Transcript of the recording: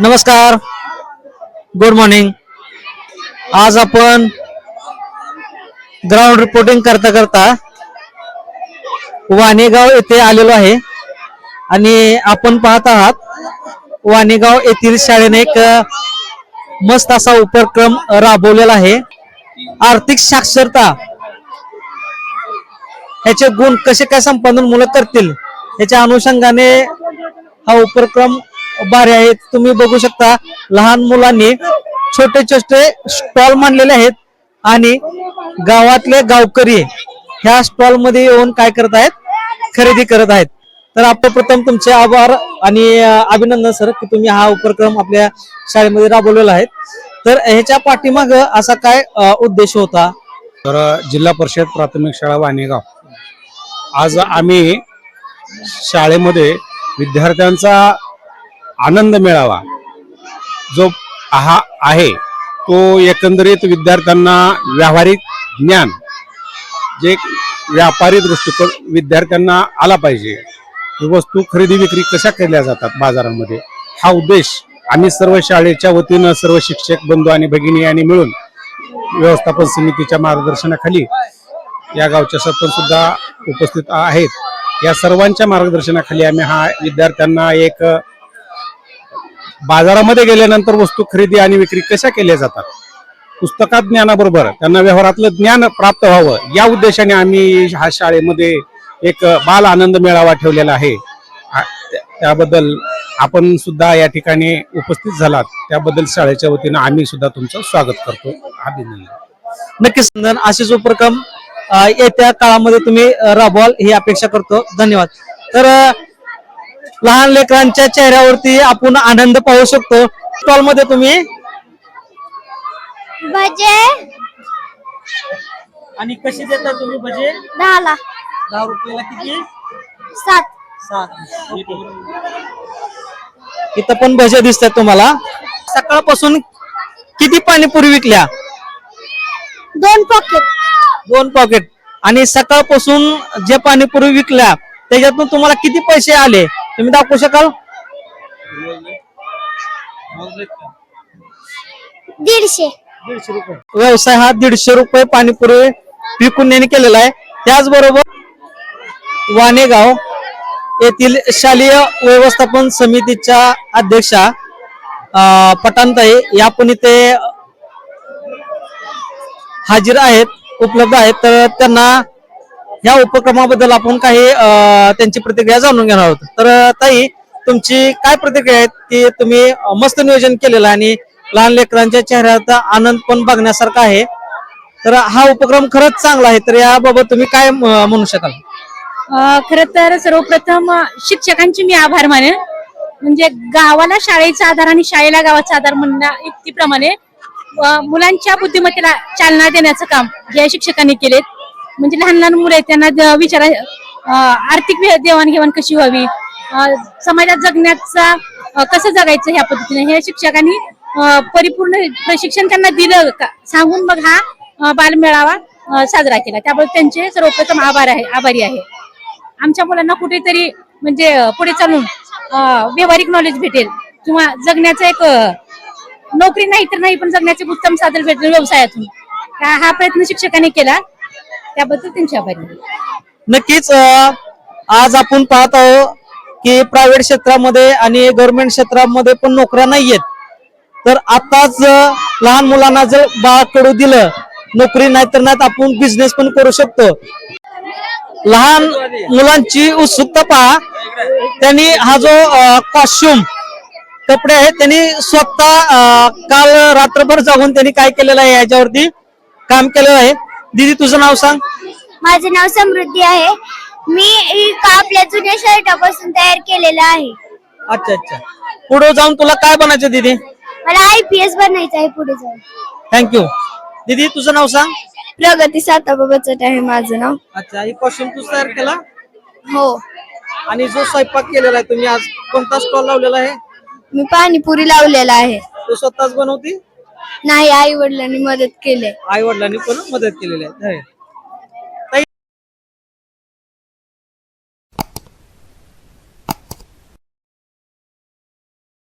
नमस्कार. Good morning आज आपण ग्राउंड रिपोर्टिंग करता करता वाणेगाव येथे आलेलो आहे. आणि आपण पाहत आहात वाणेगाव येथील शाळेने एक मस्त असा उपक्रम राबवलेला आहे. आर्थिक साक्षरता ह्याचे गुण कसे काय संपादन मुलं करतील याच्या अनुषंगाने हा उपक्रम भारी आहेत तुम्ही बघू शकता लहान मुलांनी छोटे छोटे स्टॉल मांडलेले आहेत आणि गावातले गावकरी ह्या स्टॉलमध्ये येऊन काय करत आहेत? खरेदी करत आहेत. तर आपण प्रथम तुमचे आभार आणि अभिनंदन सर की तुम्ही हा उपक्रम आपल्या शाळेमध्ये राबवलेला आहे. तर ह्याच्या पाठीमाग असा काय उद्देश होता? तर जिल्हा परिषद प्राथमिक शाळा वाणेगाव. आज आम्ही शाळेमध्ये विद्यार्थ्यांचा आनंद मिळावा जो हा आहे तो एकंदरीत विद्यार्थ्यांना व्यावहारिक ज्ञान जे व्यापारी दृष्टिकोन विद्यार्थ्यांना आला पाहिजे. ही वस्तू खरेदी विक्री कशा केल्या जातात बाजारामध्ये? हा उद्देश आम्ही सर्व शाळेच्या वतीनं सर्व शिक्षक बंधू आणि भगिनी यांनी मिळून व्यवस्थापन समितीच्या मार्गदर्शनाखाली या गावच्या सरपंच सुद्धा उपस्थित आहेत. या सर्वांच्या मार्गदर्शनाखाली आम्ही हा विद्यार्थ्यांना एक बाजारामध्ये गेल्यानंतर वस्तू खरेदी आणि विक्री कशा केल्या जातात? पुस्तकात ज्ञानाबरोबर त्यांना व्यवहारातलं ज्ञान प्राप्त व्हावं या उद्देशाने आम्ही हा शाळेमध्ये एक बाल आनंद मेळावा ठेवलेला आहे. त्याबद्दल आपण सुद्धा या ठिकाणी उपस्थित झालात. त्याबद्दल शाळेच्या वतीनं आम्ही सुद्धा तुमचं स्वागत करतो. अभिनंदन. नक्कीच असेच उपक्रम येत्या काळामध्ये तुम्ही राबवाल ही अपेक्षा करतो. धन्यवाद. तर लहान लेकरांच्या चेहऱ्यावरती आपण आनंद पाहू शकतो. स्टॉलमध्ये तुम्ही? भजे. आणि कशी देता तुम्ही भजे? दहाला. दहा रुपयाला किती? सात. सात. इथं पण भजे दिसतात तुम्हाला. सकाळपासून किती पाणीपुरी विकल्या? दोन पॉकेट दोन पॉकेट आणि सकाळपासून जे पाणीपुरी विकल्या त्याच्यातून तुम्हाला किती पैसे आले? तुम्ही दाखवू शकाल? दीडशे. व्यवसाय हा दीडशे रुपये पाणीपुरी विकून यांनी केलेला आहे. त्याचबरोबर वाणेगाव येथील शालेय व्यवस्थापन समितीच्या अध्यक्षा पटांताई या पण इथे हाजीर आहेत उपलब्ध आहेत. तर त्यांना या उपक्रमाबद्दल आपण काही त्यांची प्रतिक्रिया जाणून घेणार आहोत. तर ताई तुमची काय प्रतिक्रिया आहे की तुम्ही मस्त नियोजन केलेलं आणि लहान लेकरांच्या चेहऱ्याचा आनंद पण बघण्यासारखा आहे. तर हा उपक्रम खरंच चांगला आहे. तर याबाबत तुम्ही काय म्हणू शकाल? खर तर सर्वप्रथम शिक्षकांची शिक्षकांचे मी आभार मानेन. म्हणजे गावाला शाळेचा आधार आणि शाळेला गावाचा आधार म्हणण्या इतकी प्रमाणे मुलांच्या बुद्धिमत्तेला चालना देण्याचं काम या शिक्षकांनी केलेत. म्हणजे लहान लहान मुलं त्यांना विचार आर्थिक देवाणघेवाण कशी व्हावी? समाजात जगण्याचा कसं जगायचं ह्या पद्धतीने? हे शिक्षकांनी परिपूर्ण प्रशिक्षण त्यांना दिलं सांगून मग हा बालमेळावा साजरा केला. त्याबद्दल त्यांचे सर्वप्रथम आभार आहे आभारी आहे. आमच्या मुलांना कुठेतरी म्हणजे पुढे चालून व्यवहारिक व्यावहारिक नॉलेज भेटेल. किंवा जगण्याचं एक नोकरी नाही तर नाही पण जगण्याचे उत्तम साधन भेटेल व्यवसायातून. हा प्रयत्न शिक्षकांनी केला. त्याबद्दल त्यांचे आभारी नक्कीच आज आपण पाहत आहोत की प्रायव्हेट क्षेत्रामध्ये आणि गव्हर्नमेंट क्षेत्रामध्ये पण नोकऱ्या नाहीयेत तर आताच लहान मुलांना जर बाळाकडू दिलं नोकरी नाही तर नाही तर आपण बिझनेस पण करू शकतो. लहान मुलांची उत्सुकता पहा. त्यांनी हा जो कॉस्ट्युम कपडे आहेत त्यांनी स्वतः काल रात्रभर जागून त्यांनी काय केलेलं आहे याच्यावरती काम केलेलं आहे. दीदी तुझं नाव सांग. माझे नाव समृद्धी आहे. मी का आपल्या जुन्या शर्टापासून तयार केलेलं आहे. अच्छा अच्छा. पुढे जाऊन तुला काय बनायचं दीदी? मला आय पी एस बनायचं आहे पुढे जाऊन. थँक्यू दीदी तुझं नाव सांग. प्रगती साताबा बचत आहे माझं नाव. अच्छा ही कॉस्ट्युम तू तयार केला? हो. आणि जो स्वयंपाक केलेला आहे तुम्ही आज कोणता स्टॉल लावलेला आहे? मी पाणीपुरी लावलेला आहे. तो स्वतःच बनवती? नाही आई वडिलांनी मदत केली. आई वडिलांनी पण मदत केलेली आहे.